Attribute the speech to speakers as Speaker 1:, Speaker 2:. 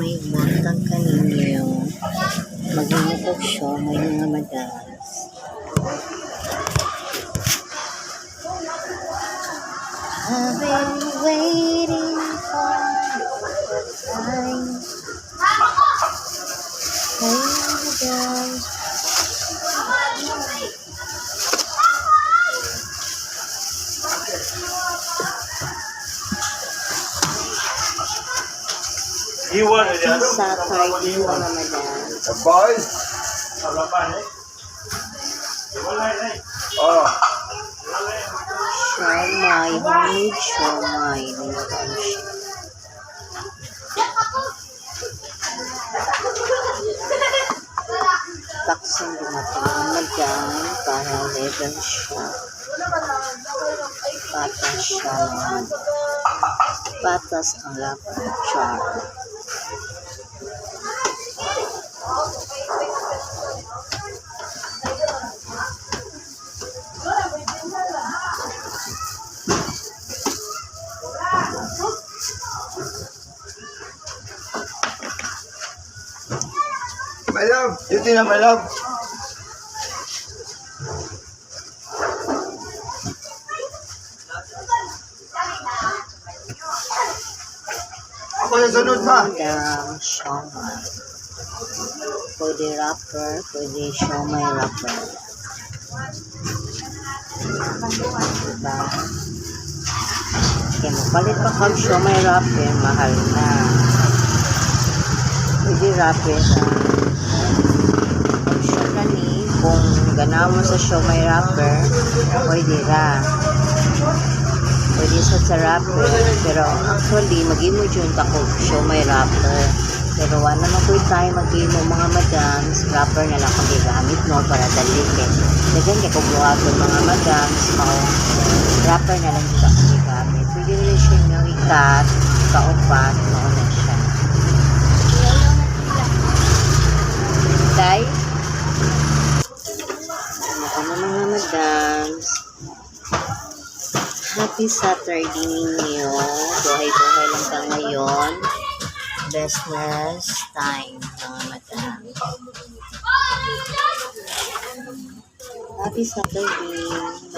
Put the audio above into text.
Speaker 1: may buntag kaninyo. Magmumukok siya, may mga madas. I've been waiting for time. Hey, madas.
Speaker 2: Iwan na
Speaker 1: Sa mga madas.
Speaker 3: Boys?
Speaker 2: Harapan eh. Eh.
Speaker 3: Oh.
Speaker 1: Siomay, homemade siomay. Nilagay siya. Taksin dumating madam para level siya. Patas siya naman. Patas ang laban char.
Speaker 3: My love. Duty na, my love. Ako yung sunod pa.
Speaker 1: Madam siomay. Pwede wrapper, pwede siomay wrapper. Diba? Kaya mapalit pa kag siomay wrapper, mahal na. Pwede wrapper na. Option na ni, kung ganaw mo sa siomay wrapper, pwede ra. Pwede sa sa wrapper. Pero actually, mag-imo dyan ako siomay wrapper. Pero wala naman po tayo mag-imo mga madams. Wrapper na lang kung gamit no para dali kay. Dagan kay kung mga madams, mao wrapper na lang dito ako gamit. Pwede rin siya nyo ikat, kaupat, mao na siya. Tay? Ano mga madams? Happy Saturday ninyo. Buhay-buhay lang ka ngayon. Business time, mga madam. Happy Saturday.